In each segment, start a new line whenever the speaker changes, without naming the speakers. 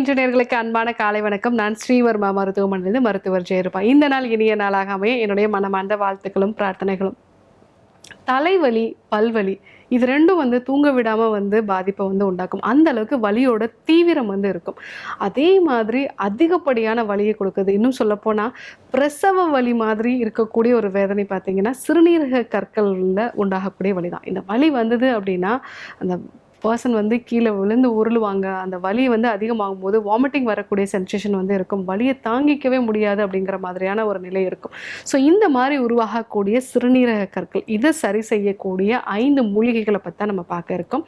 இன்ஜினியர்களுக்கு அன்பான காலை வணக்கம். நான் ஸ்ரீவர்மா மருத்துவமனையிலிருந்து மருத்துவர் ஜெயருப்பா இந்த நாள் இனிய நாளாக அமைய என்னுடைய மனமார்ந்த வாழ்த்துக்களும் பிரார்த்தனைகளும். தலைவலி பல்வலி இது ரெண்டும் வந்து தூங்க விடாமல் வந்து பாதிப்பை வந்து உண்டாக்கும். அந்த அளவுக்கு வலியோட தீவிரம் வந்து இருக்கும். அதே மாதிரி அதிகப்படியான வலியை கொடுக்குது. இன்னும் சொல்லப்போனால் பிரசவ வலி மாதிரி இருக்கக்கூடிய ஒரு வேதனை பார்த்தீங்கன்னா சிறுநீரக கற்களில் உண்டாகக்கூடிய வலி தான் இந்த வலி வந்தது அப்படின்னா அந்த பர்சன் வந்து கீழே விழுந்து உருளுவாங்க அந்த வலி வந்து அதிகமாகும் போது வாமிட்டிங் வரக்கூடிய சென்சேஷன் வந்து இருக்கும். வலியை தாங்கிக்கவே முடியாது அப்படிங்கிற மாதிரியான ஒரு நிலை இருக்கும். ஸோ இந்த மாதிரி உருவாகக்கூடிய சிறுநீரக கற்கள் இதை சரி செய்யக்கூடிய ஐந்து மூலிகைகளை பற்றி தான் நம்ம பார்க்க இருக்கோம்.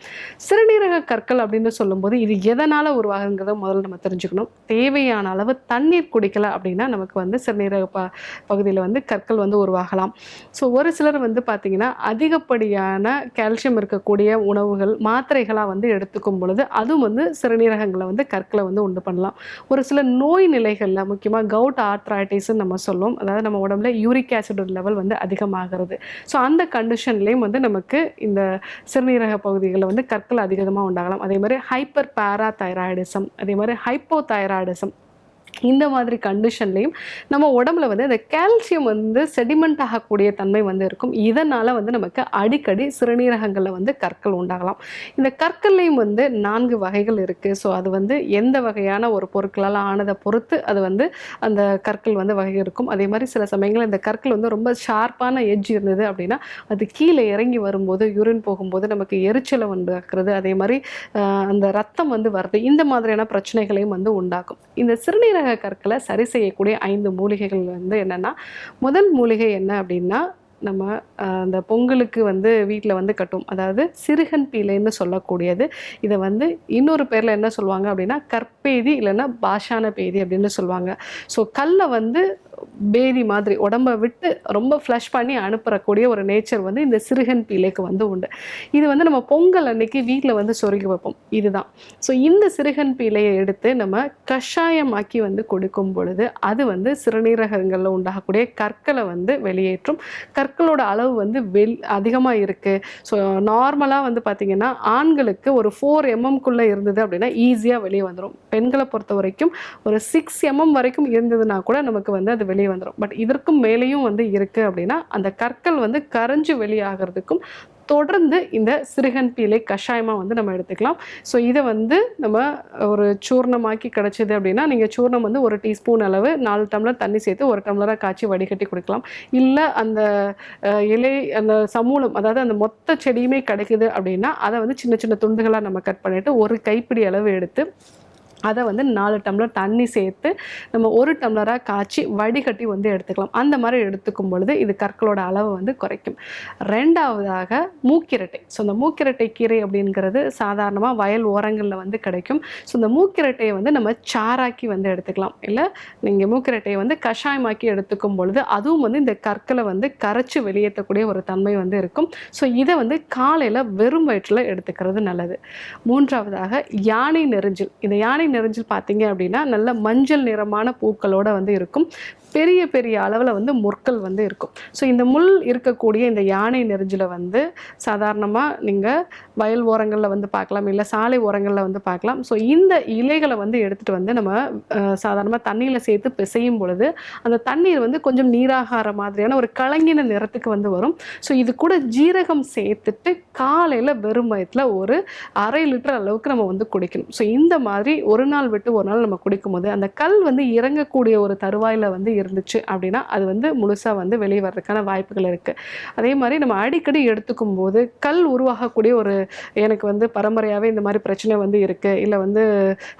சிறுநீரக கற்கள் அப்படின்னு சொல்லும்போது இது எதனால் உருவாகுங்கிறத முதல்ல நம்ம தெரிஞ்சுக்கணும். தேவையான அளவு தண்ணீர் குடிக்கல அப்படின்னா நமக்கு வந்து சிறுநீரக ப பகுதியில் வந்து கற்கள் வந்து உருவாகலாம். ஸோ ஒரு சிலர் வந்து பார்த்திங்கன்னா அதிகப்படியான கால்சியம் இருக்கக்கூடிய உணவுகள் மாத்திரை மாத்திரைகளாக வந்து எடுத்துக்கும் பொழுது அதுவும் வந்து சிறுநீரகங்களை வந்து கற்களை வந்து உண்டு பண்ணலாம். ஒரு சில நோய் நிலைகளில் முக்கியமாக கவுட் ஆர்த்ரைட்டிஸ்ன்னு நம்ம சொல்லுவோம் அதாவது நம்ம உடம்புல யூரிக் ஆசிட் லெவல் வந்து அதிகமாகிறது. ஸோ அந்த கண்டிஷன்லேயும் வந்து நமக்கு இந்த சிறுநீரக பகுதிகளில் வந்து கற்கள் அதிகமாக உண்டாகலாம். அதே மாதிரி ஹைப்பர் பேரா தைராய்டிசம் அதே மாதிரி ஹைப்போ தைராய்டிசம் இந்த மாதிரி கண்டிஷன்லேயும் நம்ம உடம்புல வந்து அந்த கால்சியம் வந்து செடிமெண்ட் ஆகக்கூடிய தன்மை வந்து இருக்கும். இதனால் வந்து நமக்கு அடிக்கடி சிறுநீரகங்களில் வந்து கற்கள் உண்டாகலாம். இந்த கற்கள்லையும் வந்து நான்கு வகைகள் இருக்குது ஸோ அது வந்து எந்த வகையான ஒரு பொருட்களால் ஆனதை பொறுத்து அது வந்து அந்த கற்கள் வந்து வகை இருக்கும். அதே மாதிரி சில சமயங்களில் இந்த கற்கள் வந்து ரொம்ப ஷார்ப்பான எட்ஜ் இருந்தது அப்படின்னா அது கீழே இறங்கி வரும்போது யூரின் போகும்போது நமக்கு எரிச்சலை உண்டாக்குறது அதே மாதிரி அந்த ரத்தம் வந்து வருது. இந்த மாதிரியான பிரச்சனைகளையும் வந்து உண்டாக்கும். இந்த சிறுநீரக கற்களை சரி செய்யக்கூடிய ஐந்து மூலிகைகள் வந்து என்னென்னா முதல் மூலிகை என்ன அப்படின்னா நம்ம அந்த பொங்கலுக்கு வந்து வீட்டில் வந்து கட்டும். அதாவது சிறுகன் பீலைன்னு சொல்லக்கூடியது. இதை வந்து இன்னொரு பேரில் என்ன சொல்லுவாங்க அப்படின்னா கற்பேதி இல்லைன்னா பாஷான பேதி அப்படின்னு சொல்லுவாங்க. ஸோ கல்லை வந்து பேதி மாதிரி உடம்ப விட்டு ரொம்ப ஃப்ளஷ் பண்ணி அனுப்புறக்கூடிய ஒரு நேச்சர் வந்து இந்த சிறுகன் பீலைக்கு வந்து உண்டு. இது வந்து நம்ம பொங்கல் அன்னைக்கு வீட்டில் வந்து சொருகி வைப்போம். இதுதான். ஸோ இந்த சிறுகன் பீலையை எடுத்து நம்ம கஷாயமாக்கி வந்து கொடுக்கும் பொழுது அது வந்து சிறுநீரகங்களில் உண்டாகக்கூடிய கற்களை வந்து வெளியேற்றும். கற்களோட அளவு வந்து வெல் அதிகமாக இருக்குது ஸோ நார்மலாக வந்து பார்த்திங்கன்னா ஆண்களுக்கு ஒரு ஃபோர் எம்எம்குள்ளே இருந்தது அப்படின்னா ஈஸியாக வெளியே வந்துடும் பெண்களை பொறுத்த வரைக்கும் ஒரு சிக்ஸ் எம்எம் வரைக்கும் இருந்ததுன்னா கூட நமக்கு வந்து அது வெளியே வந்துடும் பட் இதற்கும் மேலேயும் வந்து இருக்குது அப்படின்னா அந்த கற்கள் வந்து கரைஞ்சு வெளியாகிறதுக்கும் தொடர்ந்து இந்த சிறுகன் பீலை கஷாயமாக வந்து நம்ம எடுத்துக்கலாம். ஸோ இதை வந்து நம்ம ஒரு சூர்ணமாக்கி கிடச்சிது அப்படின்னா நீங்கள் சூர்ணம் வந்து ஒரு டீஸ்பூன் அளவு நாலு டம்ளர் தண்ணி சேர்த்து ஒரு டம்ளராக காய்ச்சி வடிகட்டி குடிக்கலாம். இல்லை அந்த இலை அந்த சமூலம் அதாவது அந்த மொத்த செடியுமே கிடைக்குது அப்படின்னா அதை வந்து சின்ன சின்ன துண்டுகளாக நம்ம கட் பண்ணிவிட்டு ஒரு கைப்பிடி அளவு எடுத்து அதை வந்து நாலு டம்ளர் தண்ணி சேர்த்து நம்ம ஒரு டம்ளராக காய்ச்சி வடிகட்டி வந்து எடுத்துக்கலாம். அந்த மாதிரி எடுத்துக்கும் பொழுது இது கற்களோட அளவு வந்து குறைக்கும். ரெண்டாவதாக மூக்கிரட்டை. ஸோ இந்த மூக்கிரட்டை கீரை அப்படிங்கிறது சாதாரணமாக வயல் ஓரங்களில் வந்து கிடைக்கும். ஸோ இந்த மூக்கிரட்டையை வந்து நம்ம சாராக்கி வந்து எடுத்துக்கலாம். இல்லை நீங்கள் மூக்கிரட்டையை வந்து கஷாயமாக்கி எடுத்துக்கும் பொழுது அதுவும் வந்து இந்த கற்களை வந்து கரைச்சி வெளியேற்றக்கூடிய ஒரு தன்மை வந்து இருக்கும். ஸோ இதை வந்து காலையில் வெறும் வயிற்றில் எடுத்துக்கிறது நல்லது. மூன்றாவதாக யானை நெறிஞ்சில் இந்த யானை நெரிஞ்சில் பார்த்தீங்க அப்படின்னா நல்ல மஞ்சள் நிறமான பூக்களோட வந்து இருக்கும். பெரிய பெரிய அளவில் வந்து முற்கள் வந்து இருக்கும். ஸோ இந்த முள் இருக்கக்கூடிய இந்த யானை நெரிஞ்சில் வந்து சாதாரணமாக நீங்கள் வயல் ஓரங்களில் வந்து பார்க்கலாம் இல்லை சாலை ஓரங்களில் வந்து பார்க்கலாம். ஸோ இந்த இலைகளை வந்து எடுத்துகிட்டு வந்து நம்ம சாதாரணமாக தண்ணியில் சேர்த்து பிசையும் பொழுது அந்த தண்ணீர் வந்து கொஞ்சம் நீராகார மாதிரியான ஒரு கலங்கின நிறத்துக்கு வந்து வரும். ஸோ இது கூட ஜீரகம் சேர்த்துட்டு காலையில் வெறும் வயத்தில் ஒரு அரை லிட்டர் அளவுக்கு நம்ம வந்து குடிக்கணும். ஸோ இந்த மாதிரி ஒரு ஒரு நாள் விட்டு ஒரு நாள் நம்ம குடிக்கும்போது அந்த கல் வந்து இறங்கக்கூடிய ஒரு தருவாயில் வந்து இருந்துச்சு அப்படின்னா அது வந்து முழுசாக வந்து வெளியே வர்றதுக்கான வாய்ப்புகள் இருக்குது அதே மாதிரி நம்ம அடிக்கடி எடுத்துக்கும் போது கல் உருவாகக்கூடிய ஒரு எனக்கு வந்து பரம்பரையாகவே இந்த மாதிரி பிரச்சனை வந்து இருக்குது இல்லை வந்து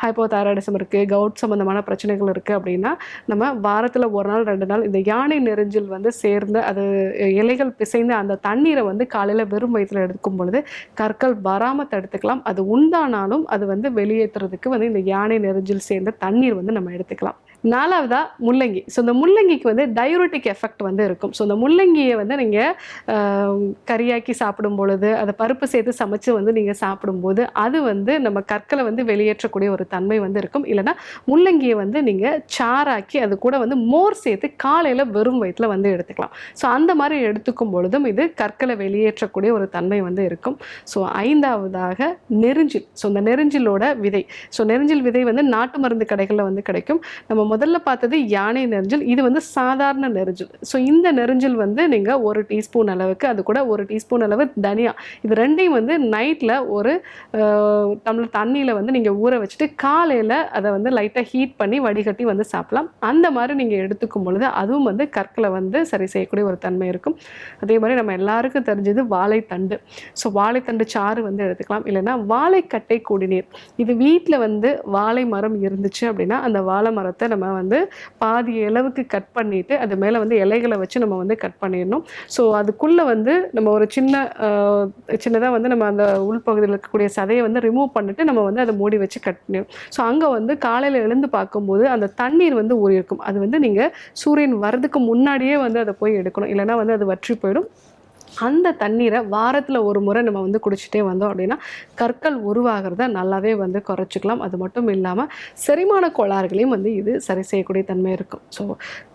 ஹைப்போதைராய்டிசம் இருக்குது கவுட் சம்மந்தமான பிரச்சனைகள் இருக்குது அப்படின்னா நம்ம வாரத்தில் ஒரு நாள் ரெண்டு நாள் இந்த யானை நெருஞ்சில் வந்து சேர்ந்து அது இலைகள் பிசைந்து அந்த தண்ணீரை வந்து காலையில் வெறும் வயிற்றில் எடுக்கும் பொழுது கற்கள் வராமல் தடுத்துக்கலாம். அது உண்டானாலும் அது வந்து வெளியேற்றுறதுக்கு வந்து இந்த யானை நெறிஞ்சில் சேர்ந்த தண்ணீர் வந்து நம்ம எடுத்துக்கலாம். நாலாவதாக முள்ளங்கி. ஸோ இந்த முள்ளங்கிக்கு வந்து டயூரட்டிக் எஃபெக்ட் வந்து இருக்கும். ஸோ இந்த முள்ளங்கியை வந்து நீங்கள் கறியாக்கி சாப்பிடும் பொழுது அதை பருப்பு சேர்த்து சமைச்சு வந்து நீங்கள் சாப்பிடும்போது அது வந்து நம்ம கற்களை வந்து வெளியேற்றக்கூடிய ஒரு தன்மை வந்து இருக்கும். இல்லைன்னா முள்ளங்கியை வந்து நீங்கள் சாராக்கி அது கூட வந்து மோர் சேர்த்து காலையில் வெறும் வயிற்றில் வந்து எடுத்துக்கலாம். ஸோ அந்த மாதிரி எடுத்துக்கும் பொழுதும் இது கற்களை வெளியேற்றக்கூடிய ஒரு தன்மை வந்து இருக்கும். ஸோ ஐந்தாவதாக நெருஞ்சில். ஸோ இந்த நெருஞ்சிலோட விதை. ஸோ நெருஞ்சில் விதை வந்து நாட்டு மருந்து கடைகளில் வந்து கிடைக்கும். நம்ம முதல்ல பார்த்தது யானை நெரிஞ்சல் இது வந்து சாதாரண நெரிஞ்சல். ஸோ இந்த நெருஞ்சில் வந்து நீங்கள் ஒரு டீஸ்பூன் அளவுக்கு அது கூட ஒரு டீஸ்பூன் அளவு தனியா. இது ரெண்டையும் வந்து நைட்டில் ஒரு அஹ், டம்ளர் தண்ணியில் வந்து நீங்கள் ஊற வச்சுட்டு காலையில் அதை வந்து லைட்டாக ஹீட் பண்ணி வடிகட்டி வந்து சாப்பிடலாம். அந்த மாதிரி நீங்கள் எடுத்துக்கும் பொழுது அதுவும் வந்து கற்களை வந்து சரி செய்யக்கூடிய ஒரு தன்மை இருக்கும். அதே மாதிரி நம்ம எல்லாருக்கும் தெரிஞ்சது வாழைத்தண்டு. ஸோ வாழைத்தண்டு சாறு வந்து எடுத்துக்கலாம். இல்லைன்னா வாழைக்கட்டை குடிநீர் இது வீட்டில் வந்து வாழை மரம் இருந்துச்சு அப்படின்னா அந்த வாழை மரத்தை நம்ம வந்து பாதி அளவுக்கு கட் பண்ணிட்டு அது மேலே வந்து இலைகளை வச்சு நம்ம வந்து கட் பண்ணிடணும். ஸோ அதுக்குள்ளே வந்து நம்ம ஒரு சின்ன சின்னதாக வந்து நம்ம அந்த உள்பகுதியில் இருக்கக்கூடிய சதையை வந்து ரிமூவ் பண்ணிட்டு நம்ம வந்து அதை மூடி வச்சு கட் பண்ணிடும் ஸோ அங்கே வந்து காலையில் எழுந்து பார்க்கும்போது அந்த தண்ணீர் வந்து ஊறி இருக்கும் அது வந்து நீங்கள் சூரியன் வர்றதுக்கு முன்னாடியே வந்து அதை போய் எடுக்கணும். இல்லைன்னா வந்து அது வற்றி போயிடும். அந்த தண்ணீரை வாரத்தில் ஒரு முறை நம்ம வந்து குடிச்சிட்டே வந்தோம் அப்படின்னா கற்கள் உருவாகிறத நல்லாவே வந்து குறைச்சிக்கலாம். அது மட்டும் இல்லாமல் செரிமான கோளாறுகளையும் வந்து இது சரி செய்யக்கூடிய தன்மை இருக்கும். ஸோ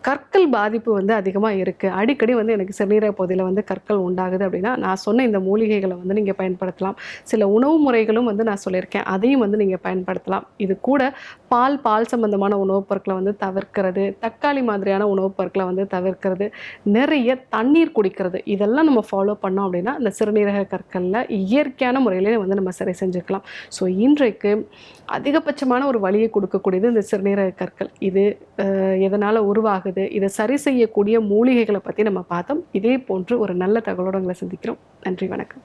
கற்கள் பாதிப்பு வந்து அதிகமாக இருக்குது அடிக்கடி வந்து எனக்கு சிறுநீரக பகுதியில் வந்து கற்கள் உண்டாகுது அப்படின்னா நான் சொன்ன இந்த மூலிகைகளை வந்து நீங்கள் பயன்படுத்தலாம். சில உணவு முறைகளும் வந்து நான் சொல்லியிருக்கேன். அதையும் வந்து நீங்கள் பயன்படுத்தலாம். இது கூட பால் பால் சம்பந்தமான உணவுப் பொருட்களை வந்து தவிர்க்கிறது தக்காளி மாதிரியான உணவுப் பொருட்களை வந்து தவிர்க்கிறது நிறைய தண்ணீர் குடிக்கிறது. இதெல்லாம் நம்ம ஃபாலோ பண்ணோம் அப்படின்னா இந்த சிறுநீரக கற்களில் இயற்கையான முறையிலே வந்து நம்ம சரி செஞ்சுக்கலாம். ஸோ இன்றைக்கு அதிகபட்சமான ஒரு வழியை கொடுக்கக்கூடியது இந்த சிறுநீரக கற்கள். இது எதனால் உருவாகுது இதை சரி செய்யக்கூடிய மூலிகைகளை பற்றி நம்ம பார்த்தோம். இதே போன்று ஒரு நல்ல தகவலோடு உங்களை சந்திக்கிறோம். நன்றி வணக்கம்.